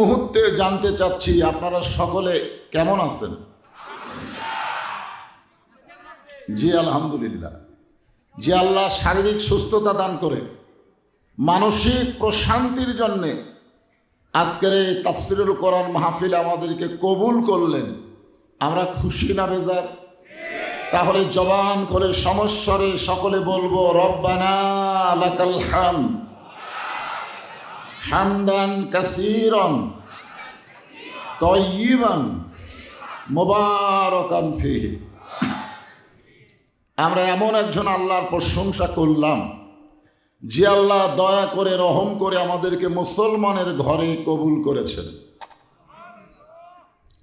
মুহূর্তে জানতে চাচ্ছি, আপনারা সকলে কেমন আছেন? জি, আলহামদুলিল্লাহ। যে আল্লাহ শারীরিক সুস্থতা দান করে, মানসিক প্রশান্তির জন্যে আজকের এই তাফসিরুল কোরআন মাহফিল আমাদেরকে কবুল করলেন। আমরা খুশি না বেজার? তাহলে জবান করে সমস্বরে সকলে বলব, রব্বানা লাকাল হাম হামদান কাসীরান তয়্যিবান মুবারাকান আমরা এমন একজন আল্লাহর প্রশংসা করলাম, যে আল্লাহ দয়া করে, রহম করে আমাদেরকে মুসলমানের ঘরে কবুল করেছেন।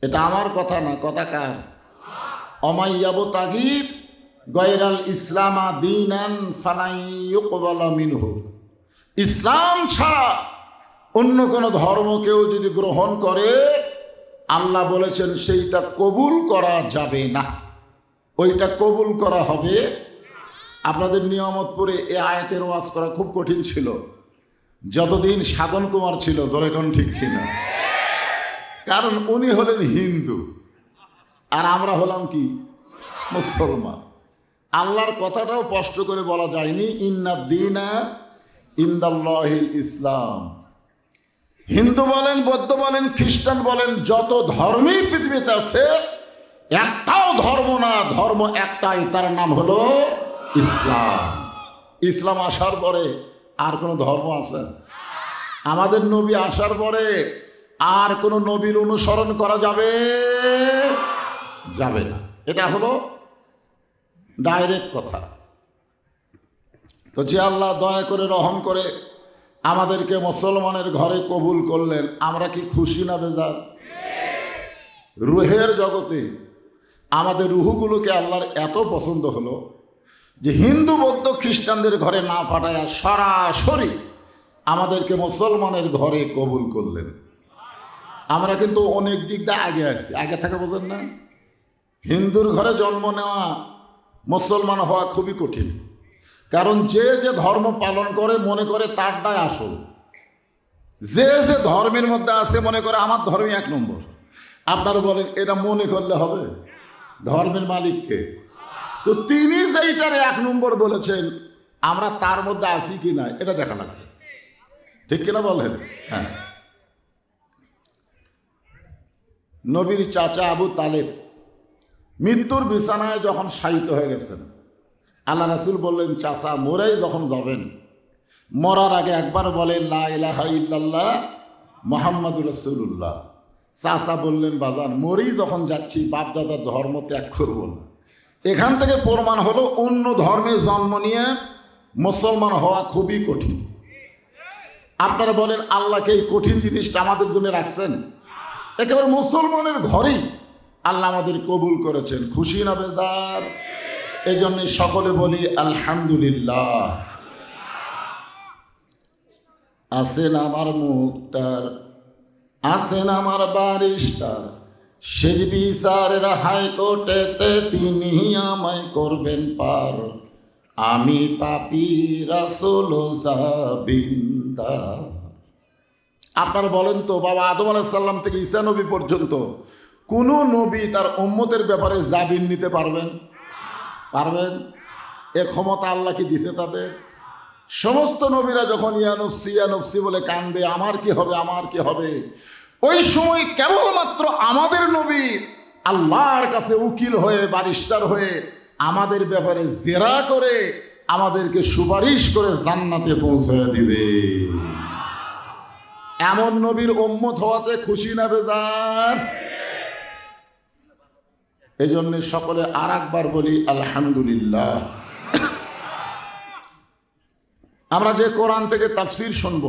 এটা আমার কথা না, কথা কার? অমাইয়াবু তাগিব, গয়রাল ইসলামা ফানাইয়ুকবালা মিনহু। ইসলাম ছাড়া অন্য কোনো ধর্ম কেউ যদি গ্রহণ করে, আল্লাহ বলেছেন সেইটা কবুল করা যাবে না। ওইটা কবুল করা হবে। আপনাদের নিয়ামতপুরে এ আয়াতের ওয়াজ করা খুব কঠিন ছিল। যতদিন সাধন কুমার ছিল দরেখন ঠিক কিনা। কারণ উনি হলেন হিন্দু, আর আমরা হলাম কি? মুসলমান। আল্লাহর কথাটাও স্পষ্ট করে বলা যায়নি ইন্না দিনা ইন্দাল্লাহিল ইসলাম। হিন্দু বলেন, বৌদ্ধ বলেন, খ্রিস্টান বলেন, যত ধর্মই পৃথিবীতে আছে, একটাও ধর্ম না, ধর্ম একটাই, তার নাম হলো ইসলাম। ইসলাম আসার পরে আর কোনো ধর্ম আছে? আমাদের নবী আসার পরে আর কোনো নবীর অনুসরণ করা যাবে? যাবে না। এটা হলো ডাইরেক্ট কথা। তো যে আল্লাহ দয়া করে রহম করে আমাদেরকে মুসলমানের ঘরে কবুল করলেন। আমরা কি খুশি না বেজার? রুহের জগতে আমাদের রুহুগুলোকে আল্লাহর এত পছন্দ হলো যে হিন্দু, বৌদ্ধ, খ্রিস্টানদের ঘরে না পাঠায় সরাসরি আমাদেরকে মুসলমানের ঘরে কবুল করলেন। আমরা কিন্তু অনেক দিক দিয়ে আগে আছি। আগে থাকা বোঝেন না? হিন্দুর ঘরে জন্ম নেওয়া মুসলমান হওয়া খুবই কঠিন। কারণ যে যে ধর্ম পালন করে, মনে করে তারটাই আসল। যে যে ধর্মের মধ্যে আছে, মনে করে আমার ধর্মই এক নম্বর। আপনারা বলেন, এটা মনে করলে হবে? ধর্মের মালিককে তো তিনি যেইটার এক নম্বর বলেছেন, আমরা তার মধ্যে আছি কি না, এটা দেখা লাগবে। ঠিক কিনা বলেন? হ্যাঁ। নবীর চাচা আবু তালেব মৃত্যুর বিছানায় যখন শায়িত হয়ে গেছেন আল্লাহ রাসুল বললেন, চাচা, মরেই যখন যাবেন, মরার আগে একবার বলেন লা ইলাহা মোহাম্মদুর রসুল্লাহ চাচা বললেন, বাজান মরেই যখন যাচ্ছি, বাপদাদার ধর্ম ত্যাগ করব না। এখান থেকে প্রমাণ হলো, অন্য ধর্মে জন্ম নিয়ে মুসলমান হওয়া খুবই কঠিন। আপনারা বলেন, আল্লাহকে এই কঠিন জিনিসটা আমাদের জন্য রাখছেন? একেবারে মুসলমানের ঘরেই আল্লাহ আমাদের কবুল করেছেন। খুশি না বেজার? এই জন্য সকলে বলি, আলহামদুলিল্লাহ। আছেন আমার মুক্তার? আছেন আমার বারিস্টার সেই বিচারের হাইকোর্টেতে তিনি আমায় করবেন পার। আমি পাপি রাসুল আপনারা বলেন তো, বাবা আদম আলাহিসাল্লাম থেকে ঈসা নবী পর্যন্ত কোনো নবী তার উম্মতের ব্যাপারে জাবিন নিতে পারবেন? পারবেন? এ ক্ষমতা আল্লাহ কি দিছে তাদের? সমস্ত নবীরা যখন ইয়ানফসি ইয়ানফসি বলে কান্দে, আমার কি হবে, আমার কি হবে? ওই সময় কেবলমাত্র আমাদের নবী আল্লাহর কাছে উকিল হয়ে বারিস্টার হয়ে আমাদের ব্যাপারে জেরা করে আমাদেরকে সুপারিশ করে জান্নাতে পৌঁছে দিবে। এমন নবীর উম্মত হওয়াতে খুশি না বেজার? এই জন্য সকলে আর একবার বলি, আলহামদুলিল্লাহ। আমরা যে কোরআন থেকে তাফসির শুনব,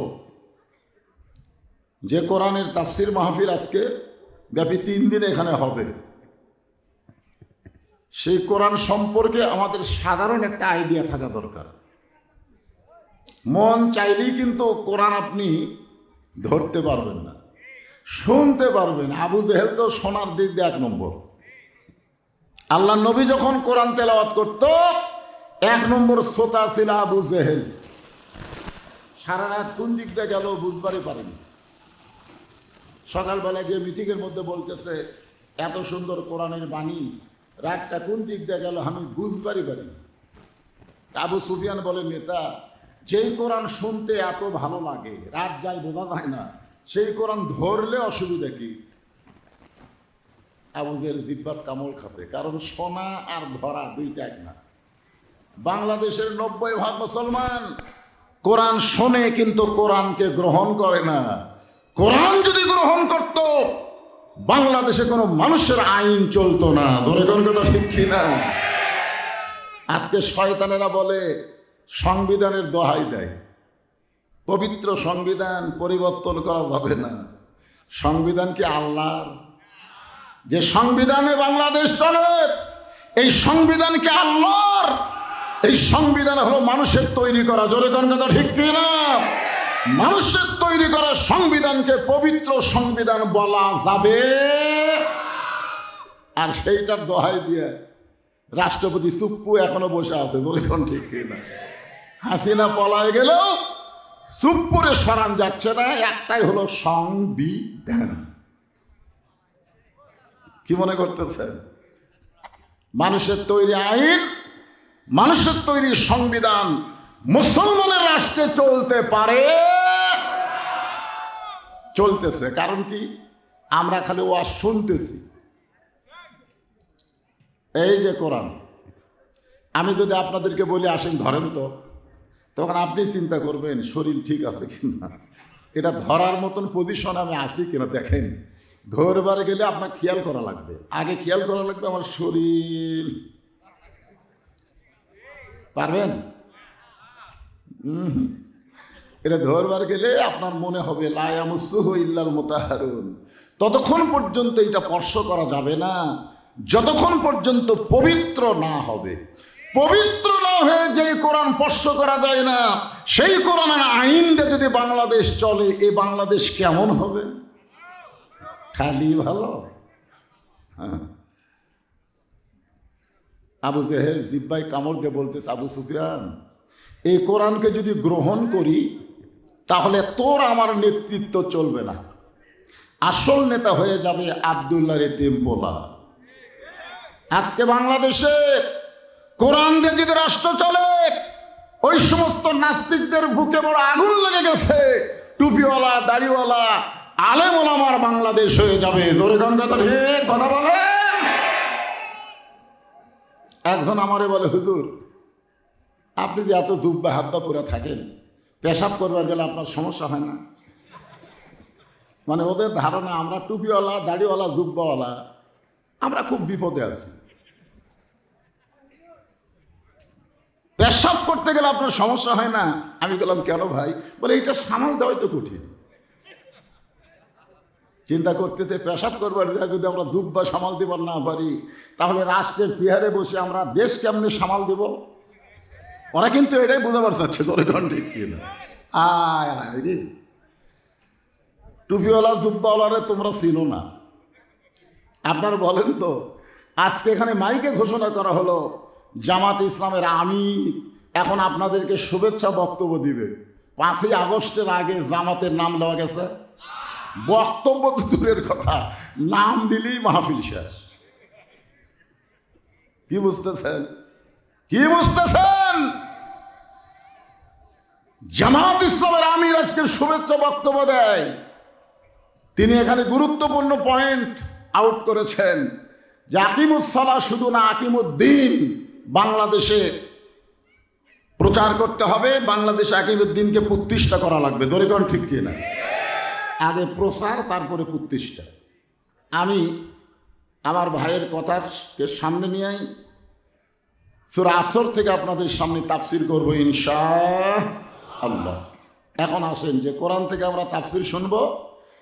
যে কোরআনের তাফসির মাহফিল আজকে ব্যাপী তিন দিন এখানে হবে, সেই কোরআন সম্পর্কে আমাদের সাধারণ একটা আইডিয়া থাকা দরকার। মন চাইলেই কিন্তু কোরআন আপনি ধরতে পারবেন না, শুনতে পারবেন আবু জেহেল তো শোনার দিক দিয়ে এক নম্বর। আল্লাহ নবী যখন কোরআন তেলাওয়াত করত, এক নম্বর শ্রোতা ছিল আবু জেহেল। সারা রাত কোন দিক দিয়ে গেল বুঝবারই পারেনি। সকালবেলা যে মিটিংয়ের মধ্যে বলতেছে, এত সুন্দর কোরআনের বাণী, রাতটা কোন দিক দিয়ে গেল আমি বুঝবারই পারি না। আবু সুফিয়ান বলেন নেতা, যেই কোরআন শুনতে এত ভালো লাগে, রাত যায় বোঝা যায় না, সেই কোরআন ধরলে অসুবিধা কি? আবুজের জিব্বাত কামল খাসে কারণ শোনা আর ধরা দুইটা এক না। বাংলাদেশের নব্বই ভাগ মুসলমান কোরআন শোনে কিন্তু কোরআনকে গ্রহণ করে না। কোরআন যদি গ্রহণ করত, বাংলাদেশে কোনো মানুষের আইন চলতো না। ধরে কোন কথা ঠিক কিনা? আজকে শয়তানেরা বলে, সংবিধানের দোহাই দেয়। পবিত্র সংবিধান পরিবর্তন করা যাবে না। সংবিধান কি আল্লাহর? যে সংবিধানে বাংলাদেশ চলে, এই সংবিধানকে আল্লাহর, এই সংবিধান হলো মানুষের তৈরি করা। জোরে কোন কথা ঠিক কিনা মানুষের তৈরি করা সংবিধানকে পবিত্র সংবিধান বলা যাবে। আর সেইটার দোহাই দিয়ে রাষ্ট্রপতি সুপ্পু এখনও বসে আছে, জোরে কোন ঠিক কিনা হাসিনা পলায় গেলেও সুপ্পুরে সরান যাচ্ছে না, একটাই হলো সংবিধান। কি মনে করতেছেন? মানুষের তৈরি আইন, মানুষের তৈরি সংবিধান মুসলমানের রাষ্ট্রে চলতে পারে? চলতেছে, কারণ কি? আমরা খালি ওয়াজ শুনতেছি। এই যে কোরআন। আমি যদি আপনাদেরকে বলি, আসেন ধরেন তো, তখন আপনি চিন্তা করবেন, শরীর ঠিক আছে কিনা? এটা ধরার মতন পজিশন আমি আছি কিনা দেখেন। ধরবার গেলে আপনার খেয়াল করা লাগবে। আগে খেয়াল করা লাগবে আমার শরীর। পারবেন? এটা ধরবার গেলে আপনার মনে হবে লায়ামুসুহ মোতাহারুন। ততক্ষণ পর্যন্ত এটা স্পর্শ করা যাবে না। যতক্ষণ পর্যন্ত পবিত্র না হবে। পবিত্র না হয়ে যে কোরআন স্পর্শ করা যায় না, সেই কোরআনের আইন দিয়ে যদি বাংলাদেশ চলে, এ বাংলাদেশ কেমন হবে? খালি ভালো। হ্যাঁ। আবু জেহেল জিব্বাই কামড় দিয়ে বলতেছে, আবু সুফিয়ান, এই কোরআনকে যদি গ্রহণ করি, তাহলে তোর আমার নেতৃত্ব চলবে না। আসল নেতা হয়ে যাবে আবদুল্লাহ রেতিম পোলা আজকে বাংলাদেশে কোরআন দিয়ে যদি রাষ্ট্র চলে, ওই সমস্ত নাস্তিকদের বুকে বড় আগুন লেগে গেছে। টুপিওয়ালা, দাড়িওয়ালা আলেম ওলামার বাংলাদেশ হয়ে যাবে। জোরে গান কথা কথা বলে। একজন আমারে বলে, হুজুর, আপনি যে এত জুব্বা হাব্বা পুরা থাকেন, পেশাব করবার গেলে আপনার সমস্যা হয় না? মানে ওদের ধারণা, আমরা টুপিওয়ালা, দাড়িওয়ালা, জুব্বাওয়ালা, আমরা খুব বিপদে আছি। পেশাব করতে গেলে আপনার সমস্যা হয় না? আমি বললাম, কেন ভাই? বলে এটা সামাল দেওয়াই তো কঠিন। চিন্তা করতেছে, পেশাব করবার যদি আমরা দুব্বা সামাল দিবার না পারি, তাহলে রাষ্ট্রের চেহারে বসে আমরা দেশ কেমনে সামাল দেব? ওরা কিন্তু এটাই চাচ্ছে, তোর এখন ঠিক আয় রে। টুপিওয়ালা, জুব্বাওয়ালারে তোমরা চিনো না। আপনার বলেন তো, আজকে এখানে মাইকে ঘোষণা করা হলো, জামাত ইসলামের আমি এখন আপনাদেরকে শুভেচ্ছা বক্তব্য দিবে। পাঁচই আগস্টের আগে জামাতের নাম দেওয়া গেছে। বক্তব্য তো দূরের কথা। নাম দিলেই মাহফিল শেষ। কি বুঝতেছেন? কি বুঝতেছেন? জামাত ইসলামের আমির আজকে শুভেচ্ছা বক্তব্য দেয়। তিনি এখানে গুরুত্বপূর্ণ পয়েন্ট আউট করেছেন যে আকিমুসলা শুধু না, আকিমুদ্দিন বাংলাদেশে প্রচার করতে হবে। বাংলাদেশে আকিমুদ্দিনকে প্রতিষ্ঠা করা লাগবে। দরিকন ঠিক কিনা আগে প্রচার তারপরে প্রতিষ্ঠা। আমি আমার ভাইয়ের কথার সামনে নিয়েই সুরা আসর থেকে আপনাদের সামনে তাফসির করব ইনশা আল্লাহ। এখন আসেন যে কোরআন থেকে আমরা তাফসির শুনব।